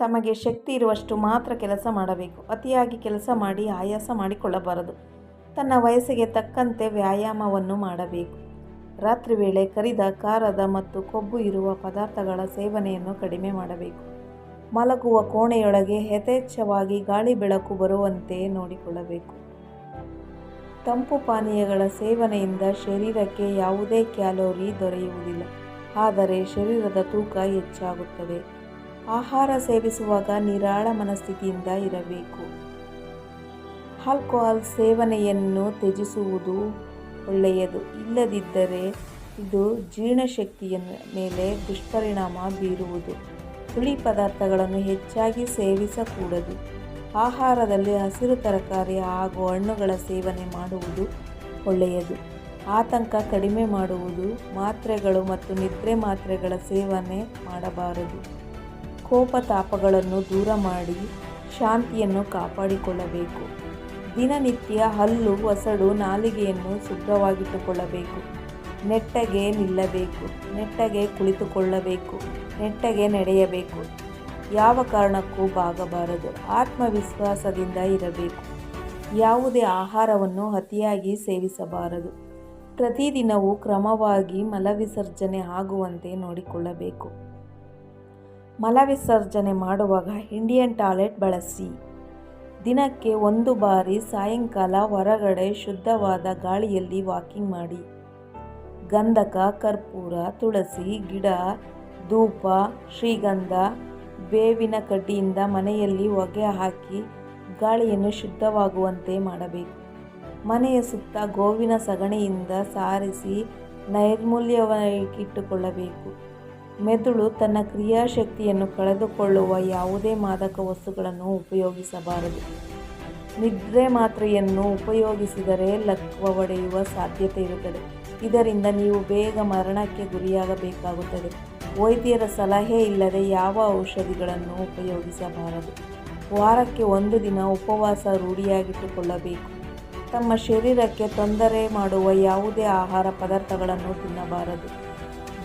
ತಮಗೆ ಶಕ್ತಿ ಇರುವಷ್ಟು ಮಾತ್ರ ಕೆಲಸ ಮಾಡಬೇಕು. ಅತಿಯಾಗಿ ಕೆಲಸ ಮಾಡಿ ಆಯಾಸ ಮಾಡಿಕೊಳ್ಳಬಾರದು. ತನ್ನ ವಯಸ್ಸಿಗೆ ತಕ್ಕಂತೆ ವ್ಯಾಯಾಮವನ್ನು ಮಾಡಬೇಕು. ರಾತ್ರಿ ವೇಳೆ ಕರಿದ ಖಾರದ ಮತ್ತು ಕೊಬ್ಬು ಇರುವ ಪದಾರ್ಥಗಳ ಸೇವನೆಯನ್ನು ಕಡಿಮೆ ಮಾಡಬೇಕು. ಮಲಗುವ ಕೋಣೆಯೊಳಗೆ ಯಥೇಚ್ಛವಾಗಿ ಗಾಳಿ ಬೆಳಕು ಬರುವಂತೆ ನೋಡಿಕೊಳ್ಳಬೇಕು. ತಂಪು ಪಾನೀಯಗಳ ಸೇವನೆಯಿಂದ ಶರೀರಕ್ಕೆ ಯಾವುದೇ ಕ್ಯಾಲೋರಿ ದೊರೆಯುವುದಿಲ್ಲ. ಆದರೆ ಶರೀರದ ತೂಕ ಹೆಚ್ಚಾಗುತ್ತದೆ. ಆಹಾರ ಸೇವಿಸುವಾಗ ನಿರಾಳ ಮನಸ್ಥಿತಿಯಿಂದ ಇರಬೇಕು. ಆಲ್ಕೋಹಾಲ್ ಸೇವನೆಯನ್ನು ತ್ಯಜಿಸುವುದು ಒಳ್ಳೆಯದು. ಇಲ್ಲದಿದ್ದರೆ ಇದು ಜೀರ್ಣಶಕ್ತಿಯ ಮೇಲೆ ದುಷ್ಪರಿಣಾಮ ಬೀರುವುದು. ಹುಳಿ ಪದಾರ್ಥಗಳನ್ನು ಹೆಚ್ಚಾಗಿ ಸೇವಿಸಕೂಡದು. ಆಹಾರದಲ್ಲಿ ಹಸಿರು ತರಕಾರಿ ಹಾಗೂ ಹಣ್ಣುಗಳ ಸೇವನೆ ಮಾಡುವುದು ಒಳ್ಳೆಯದು. ಆತಂಕ ಕಡಿಮೆ ಮಾಡುವುದು, ಮಾತ್ರೆಗಳು ಮತ್ತು ನಿದ್ರೆ ಮಾತ್ರೆಗಳ ಸೇವನೆ ಮಾಡಬಾರದು. ಕೋಪ ತಾಪಗಳನ್ನು ದೂರ ಮಾಡಿ ಶಾಂತಿಯನ್ನು ಕಾಪಾಡಿಕೊಳ್ಳಬೇಕು. ದಿನನಿತ್ಯ ಹಲ್ಲು, ಒಸಡು, ನಾಲಿಗೆಯನ್ನು ಶುಭ್ರವಾಗಿಟ್ಟುಕೊಳ್ಳಬೇಕು ನೆಟ್ಟಗೆ ನಿಲ್ಲಬೇಕು. ನೆಟ್ಟಗೆ ಕುಳಿತುಕೊಳ್ಳಬೇಕು. ನೆಟ್ಟಗೆ ನಡೆಯಬೇಕು. ಯಾವ ಕಾರಣಕ್ಕೂ ಬಾಗಬಾರದು. ಆತ್ಮವಿಶ್ವಾಸದಿಂದ ಇರಬೇಕು. ಯಾವುದೇ ಆಹಾರವನ್ನು ಅತಿಯಾಗಿ ಸೇವಿಸಬಾರದು. ಪ್ರತಿದಿನವೂ ಕ್ರಮವಾಗಿ ಮಲವಿಸರ್ಜನೆ ಆಗುವಂತೆ ನೋಡಿಕೊಳ್ಳಬೇಕು. ಮಲವಿಸರ್ಜನೆ ಮಾಡುವಾಗ ಇಂಡಿಯನ್ ಟಾಯ್ಲೆಟ್ ಬಳಸಿ. ದಿನಕ್ಕೆ ಒಂದು ಬಾರಿ ಸಾಯಂಕಾಲ ಹೊರಗಡೆ ಶುದ್ಧವಾದ ಗಾಳಿಯಲ್ಲಿ ವಾಕಿಂಗ್ ಮಾಡಿ. ಗಂಧಕ, ಕರ್ಪೂರ, ತುಳಸಿ, ಗಿಡ, ಧೂಪ, ಶ್ರೀಗಂಧ, ಬೇವಿನ ಕಡ್ಡಿಯಿಂದ ಮನೆಯಲ್ಲಿ ಹೊಗೆ ಹಾಕಿ ಗಾಳಿಯನ್ನು ಶುದ್ಧವಾಗುವಂತೆ ಮಾಡಬೇಕು. ಮನೆಯ ಸುತ್ತ ಗೋವಿನ ಸಗಣಿಯಿಂದ ಸಾರಿಸಿ ನೈರ್ಮಲ್ಯವಾಗಿಟ್ಟುಕೊಳ್ಳಬೇಕು ಮೆದುಳು ತನ್ನ ಕ್ರಿಯಾಶಕ್ತಿಯನ್ನು ಕಳೆದುಕೊಳ್ಳುವ ಯಾವುದೇ ಮಾದಕ ವಸ್ತುಗಳನ್ನು ಉಪಯೋಗಿಸಬಾರದು. ನಿದ್ರೆ ಮಾತ್ರೆಯನ್ನು ಉಪಯೋಗಿಸಿದರೆ ಲಕ್ವ ಒಡೆಯುವ ಸಾಧ್ಯತೆ ಇರುತ್ತದೆ. ಇದರಿಂದ ನೀವು ಬೇಗ ಮರಣಕ್ಕೆ ಗುರಿಯಾಗಬೇಕಾಗುತ್ತದೆ. ವೈದ್ಯರ ಸಲಹೆ ಇಲ್ಲದೆ ಯಾವ ಔಷಧಿಗಳನ್ನು ಉಪಯೋಗಿಸಬಾರದು. ವಾರಕ್ಕೆ ಒಂದು ದಿನ ಉಪವಾಸ ರೂಢಿಯಾಗಿಟ್ಟುಕೊಳ್ಳಬೇಕು. ತಮ್ಮ ಶರೀರಕ್ಕೆ ತೊಂದರೆ ಮಾಡುವ ಯಾವುದೇ ಆಹಾರ ಪದಾರ್ಥಗಳನ್ನು ತಿನ್ನಬಾರದು.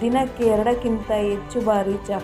ದಿನಕ್ಕೆ ಎರಡಕ್ಕಿಂತ ಹೆಚ್ಚು ಬಾರಿ ಚಹಾ